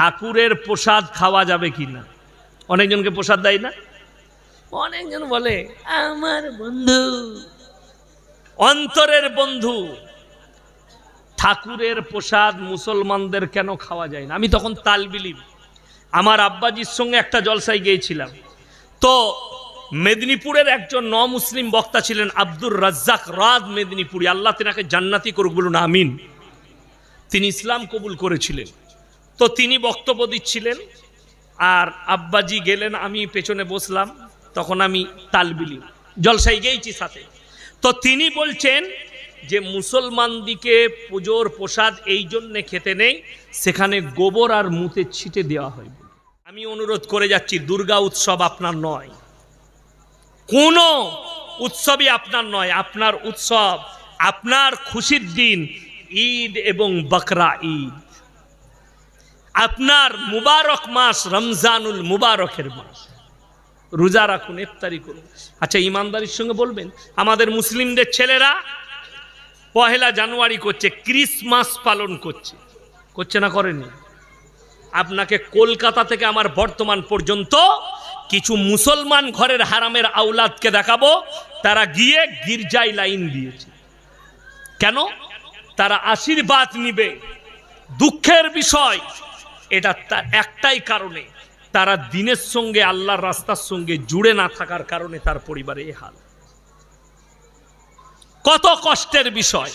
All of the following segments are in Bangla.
ঠাকুরের প্রসাদ খাওয়া যাবে কি না? অনেকজনকে প্রসাদ দেয় না? অনেকজন বলে, আমার বন্ধু, অন্তরের বন্ধু, ঠাকুরের প্রসাদ মুসলমানদের কেন খাওয়া যায় না? আমি তখন তাল বিলিম। আমার আব্বাজির সঙ্গে একটা জলসায় গিয়েছিলাম। তো মেদিনীপুরের একজন ন মুসলিম বক্তা ছিলেন আব্দুর রাজ্জাক রাজ মেদিনীপুরি। আল্লাহ তেনাকে জান্নাতি করুক বলুন, আমিন। তিনি ইসলাম কবুল করেছিলেন। তো তিনি বক্তব্য দিচ্ছিলেন, আর আব্বাজি গেলেন, আমি পেছনে বসলাম, তখন আমি তালবিলি জলসাই গেইছি সাথে। তো তিনি বলছেন যে মুসলমানদিকে পুজোর প্রসাদ এই জন্যে খেতে নেই, সেখানে গোবর আর মুতে ছিটে দেওয়া হয়। আমি অনুরোধ করে যাচ্ছি, দুর্গা উৎসব আপনার নয়। কোনো উৎসবই আপনার নয়, আপনার উৎসব, আপনার খুশির দিন, ঈদ এবং বকরা ঈদ। আপনার মুবারক মাস রমজানুল মুবারকের মাস। রোজা রাখুন, ইফতারি করুন। আচ্ছা ইমানদারির সঙ্গে বলবেন, আমাদের মুসলিমদের ছেলেরা পহেলা জানুয়ারি করছে, ক্রিসমাস পালন করছে। করছে না করেনি? আপনাকে কলকাতা থেকে আমার বর্তমান পর্যন্ত কিছু মুসলমান ঘরের হারামের আউলাদকে দেখাবো, তারা গিয়ে গির্জায় লাইন দিয়েছে। কেন? তারা আশীর্বাদ নিবে। দুঃখের বিষয় এটা তার একটাই কারণে তারা দিনের সঙ্গে আল্লাহর রাস্তার সঙ্গে জুড়ে না থাকার কারণে তার পরিবারে এ হাল। কত কষ্টের বিষয়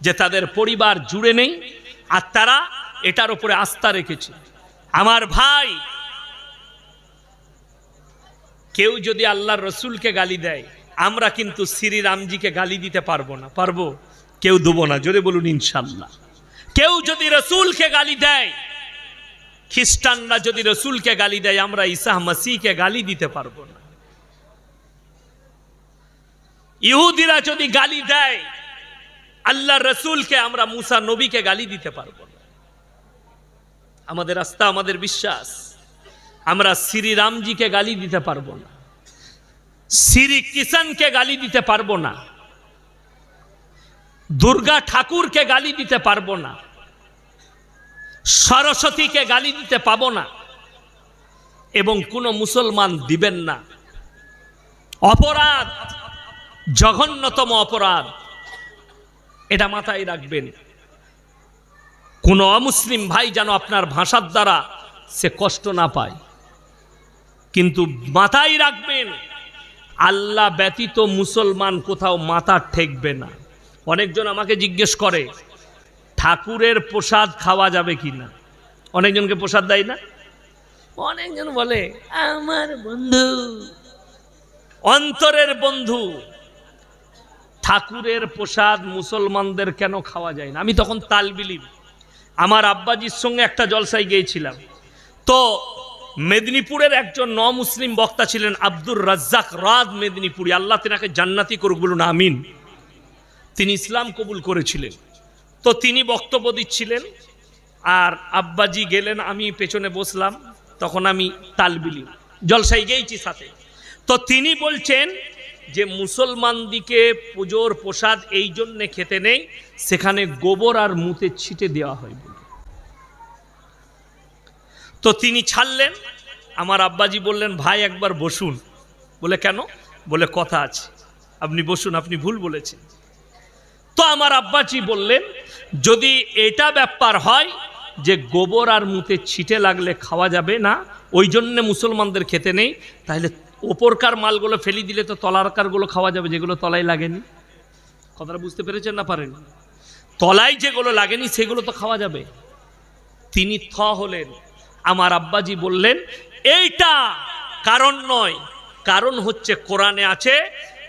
যে তাদের পরিবার জুড়ে নেই আর তারা এটার উপরে আস্থা রেখেছে। আমার ভাই, কেউ যদি আল্লাহর রসুলকে গালি দেয়, আমরা কিন্তু শ্রীরামজিকে গালি দিতে পারব না। পারব? কেউ দেবো না। যদি বলুন ইনশাল্লাহ। কেউ যদি রসুলকে গালি দেয় খ্রিস্টানরা যদি রসুলকে গালি দেয়, আমরা ঈসা মাসিকে গালি দিতে পারব না। ইহুদিরা যদি গালি দেয় আল্লাহ রসুলকে, আমরা মুসা নবীকে গালি দিতে পারব না। আমাদের আস্থা, আমাদের বিশ্বাস, আমরা শ্রীরামজিকে গালি দিতে পারব না। শ্রী কিষানকে গালি দিতে পারব না। দুর্গা ঠাকুরকে গালি দিতে পারব না। সরস্বতীকে গালি দিতে পাবো না এবং কোনো মুসলমান দিবেন না। অপরাধ, জঘন্যতম অপরাধ, এটা মাথায় রাখবেন। কোন অমুসলিম ভাই যেন আপনার ভাষার দ্বারা সে কষ্ট না পায়। কিন্তু মাথায় রাখবেন, আল্লাহ ব্যতীত মুসলমান কোথাও মাথা ঠেকবে না। অনেকজন আমাকে জিজ্ঞেস করে ঠাকুরের প্রসাদ খাওয়া যাবে কি না? অনেকজনকে প্রসাদ দেয় না? অনেকজন বলে, আমার বন্ধু, অন্তরের বন্ধু, ঠাকুরের প্রসাদ মুসলমানদের কেন খাওয়া যায় না? আমি তখন তাল বিলিম। আমার আব্বাজির সঙ্গে একটা জলসায় গিয়েছিলাম। তো মেদিনীপুরের একজন ন মুসলিম বক্তা ছিলেন আব্দুর রাজ্জাক রাজ মেদিনীপুরি। আল্লাহ তেনাকে জান্নাতি করুক বলুন, আমিন। তিনি ইসলাম কবুল করেছিলেন। তো তিনি বক্তব্য দিচ্ছিলেন, আর আব্বাজি গেলেন, আমি পেছনে বসলাম, তখন আমি তালবিলি জলসাই গেইছি সাথে। তো তিনি বলছেন যে মুসলমানদিকে পুজোর প্রসাদ এই জন্যে খেতে নেই, সেখানে গোবর আর মুতে ছিটে দেওয়া হয় বলে। তো তিনি ছাড়লেন, আমার আব্বাজি বললেন, ভাই, একবার বসুন। বলে, কেন? বলে, কথা আছে। আপনি বসুন, আপনি ভুল বলেছেন। তো আমার আব্বাজি বললেন, যদি এটা ব্যাপার হয় যে গোবর আর মুতে ছিটে লাগলে খাওয়া যাবে না, ওই জন্যে মুসলমানদের খেতে নেই, তাহলে ওপরকার মালগুলো ফেলি দিলে তো তলারকারগুলো খাওয়া যাবে, যেগুলো তলায় লাগেনি। কথাটা বুঝতে পেরেছেন না পারেন? তলায় যেগুলো লাগেনি, সেগুলো তো খাওয়া যাবে। তিনি থ হলেন। আমার আব্বাজি বললেন, এইটা কারণ নয়, কারণ হচ্ছে কোরআনে আছে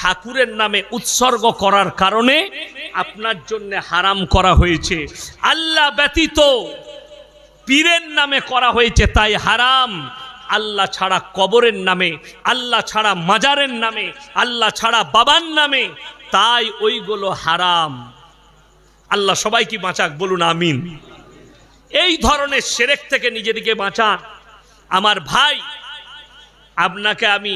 ঠাকুরের নামে উৎসর্গ করার কারণে আপনার জন্য হারাম করা হয়েছে। আল্লাহ ব্যতীত পীরের নামে করা হয়েছে তাই হারাম। আল্লাহ ছাড়া কবরের নামে, আল্লাহ ছাড়া মাজারের নামে, আল্লাহ ছাড়া বাবার নামে, তাই ওইগুলো হারাম। আল্লাহ সবাইকে বাঁচাক, বলুন আমিন। এই ধরনের সেরেক থেকে নিজেদিকে বাঁচান। আমার ভাই, আপনাকে আমি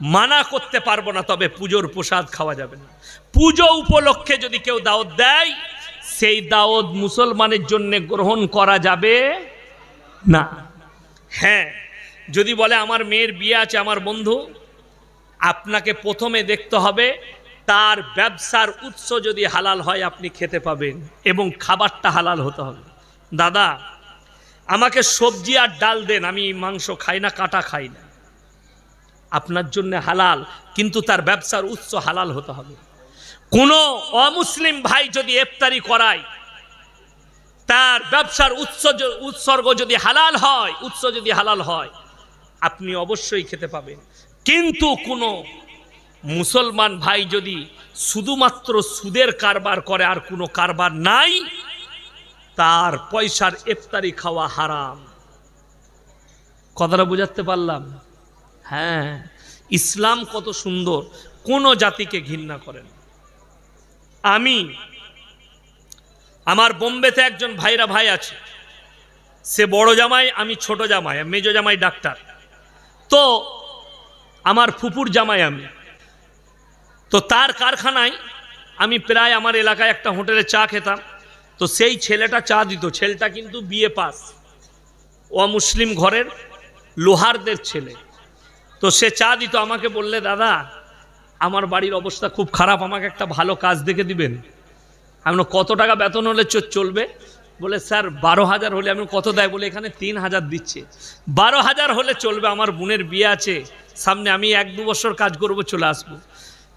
মানা করতে পারব না, তবে পুজোর প্রসাদ খাওয়া যাবে না। পুজো উপলক্ষে যদি কেউ দাওয়াত দেয়, সেই দাওয়াত মুসলমানের জন্য গ্রহণ করা যাবে না। হ্যাঁ যদি বলে, আমার মেয়ের বিয়ে আছে, আমার বন্ধু, আপনাকে প্রথমে দেখতে হবে, তার ব্যবসার উৎস যদি হালাল হয়, আপনি খেতে পাবেন এবং খাবারটা হালাল হতে হবে। দাদা, আমাকে সবজি আর ডাল দেন, আমি মাংস খাই না, কাটা খাই না। আপনার জন্য হালাল, কিন্তু তার ব্যবসার উৎস হালাল হতে হবে। কোনো অমুসলিম ভাই যদি ইফতারি করায়, তার ব্যবসার উৎস উৎসর্গ যদি হালাল হয়, উৎস যদি হালাল হয়, আপনি অবশ্যই খেতে পাবেন। কিন্তু কোনো মুসলমান ভাই যদি শুধুমাত্র সুদের কারবার করে আর কোনো কারবার নাই, তার পয়সার ইফতারি খাওয়া হারাম। কথাটা বুঝাতে পারলাম? হ্যাঁ ইসলাম কত সুন্দর, কোনো জাতিকে ঘৃণা করেন আমি, আমার বোম্বেতে একজন ভাইরা ভাই আছে, সে বড় জামাই, আমি ছোট জামাই মেজ জামাই, ডাক্তার। তো, আমার ফুপুর জামাই আমি। তো তার কারখানায় আমি প্রায় আমার এলাকায় একটা হোটেলে চা খেতাম। তো সেই ছেলেটা চা দিত, ছেলেটা কিন্তু বিয়ে পাস। ও মুসলিম ঘরের লোহারদের ছেলে। তো সে চা দিত আমাকে বললে, দাদা, আমার বাড়ির অবস্থা খুব খারাপ, আমাকে একটা ভালো কাজ দেখে দিবেন। আমি কত টাকা বেতন হলে চলবে? বলে, স্যার, বারো হাজার হলে। আমি কত দেয়? বলে, এখানে তিন হাজার দিচ্ছে। বারো হাজার হলে চলবে, আমার বোনের বিয়ে আছে। সামনে আমি এক দু বছর কাজ করব, চলে আসব।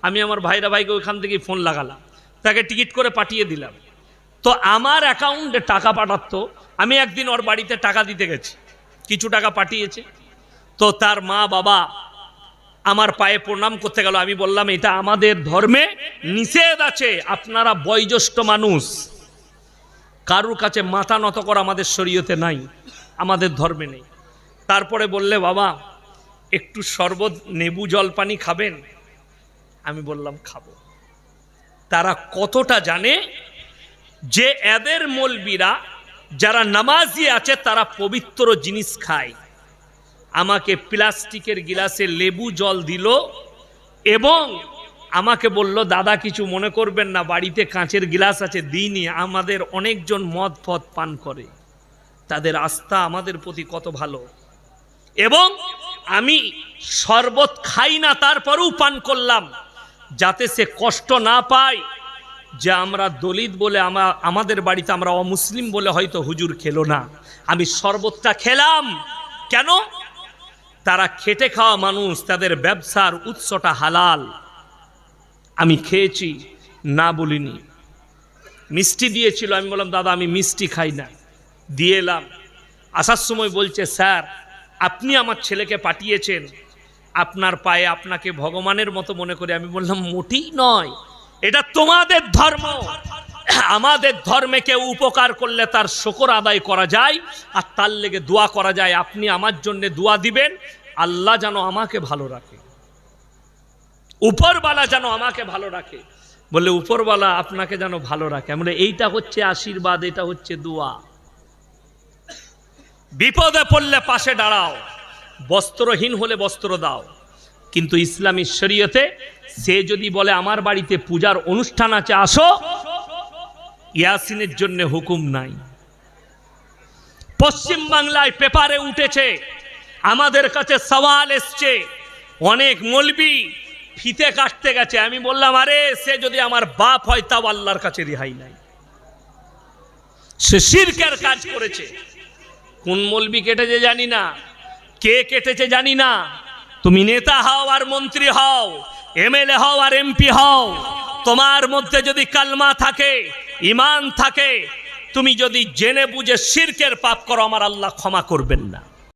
আমি আমার ভাইরা ভাইকে ওইখান থেকে ফোন লাগালাম। তাকে টিকিট করে পাঠিয়ে দিলাম। তো আমার অ্যাকাউন্টে টাকা পাঠাতো। আমি একদিন ওর বাড়িতে টাকা দিতে গেছি। কিছু টাকা পাঠিয়েছে। তো তার মা বাবা আমার পায়ে প্রণাম করতে গেল। আমি বললাম, এটা আমাদের ধর্মে নিষেধ আছে। আপনারা বয়োজ্যেষ্ঠ মানুষ। কারুর কাছে মাথা নত করা আমাদের শরীয়তে নাই। আমাদের ধর্মে নেই। তারপরে বললে, বাবা, একটু শরবত নেবু জল পানি খাবেন? আমি বললাম, খাব। তারা কতটা জানে যে এদের মলবিরা যারা নামাজি আছে, তারা পবিত্র জিনিস খায়। আমাকে প্লাস্টিকের গিলাসে লেবু জল দিল এবং আমাকে বলল, দাদা, কিছু মনে করবেন না, বাড়িতে কাঁচের গিলাস আছে, দিইনি। আমাদের অনেকজন মদ ফদ পান করে। তাদের আস্থা আমাদের প্রতি কত ভালো। এবং আমি শরবত খাই না, তারপরেও পান করলাম, যাতে সে কষ্ট না পায় যে আমরা দলিত বলে, আমা, আমাদের বাড়িতে আমরা অমুসলিম বলে হয়তো হুজুর খেলো না। আমি শরবতটা খেলাম। কেন? তারা খেটে খাওয়া মানুষ, তাদের ব্যবসার উৎসটা হালাল। আমি খেয়েছি, না বলিনি। মিষ্টি দিয়েছিল, আমি বললাম, দাদা, আমি মিষ্টি খাই না। দিয়ে এলাম। আসার সময় বলছে, স্যার, আপনি আমার ছেলেকে পাঠিয়েছেন। আপনার পায়ে আপনাকে ভগবানের মতো মনে করে। আমি বললাম, মোটেই নয়। এটা তোমাদের ধর্ম। আমাদের ধর্মে কেউ উপকার করলে তার শকর আদায় করা যায়, আর তার লেগে দোয়া করা যায়। আপনি আমার জন্য দোয়া দিবেন, আল্লাহ যেন আমাকে ভালো রাখে। উপরবালা যেন আমাকে ভালো রাখে। বললে উপরবালা আপনাকে যেন ভালো রাখে। আমরা এইটা হচ্ছে আশীর্বাদ, এটা হচ্ছে দোয়া। বিপদে পড়লে পাশে দাঁড়াও। বস্ত্রহীন হলে বস্ত্র দাও। কিন্তু ইসলামী শরীয়তে সে যদি বলে, আমার বাড়িতে পূজার অনুষ্ঠান আছে, আসো। ইয়াসিনের জন্য হুকুম নাই। পশ্চিম বাংলায় পেপারে উঠেছে, আমাদের কাছে সওয়াল এসছে, অনেক মলবি ফিতে কাটতে গেছে। আমি বললাম, আরে, সে যদি আমার বাপ হয়, তাও আল্লাহর কাছে রেহাই নাই। সে শিরকের কাজ করেছে। কোন মলবি কেটেছে জানি না। কে কেটেছে জানি না। তুমি নেতা হও আর মন্ত্রী হও, এমএলএ হও আর এমপি হও, তোমার মধ্যে যদি কালমা থাকে ইমান থাকে তুমি যদি জেনে বুঝে শিরকের পাপ করো আমার আল্লাহ ক্ষমা করবেন না।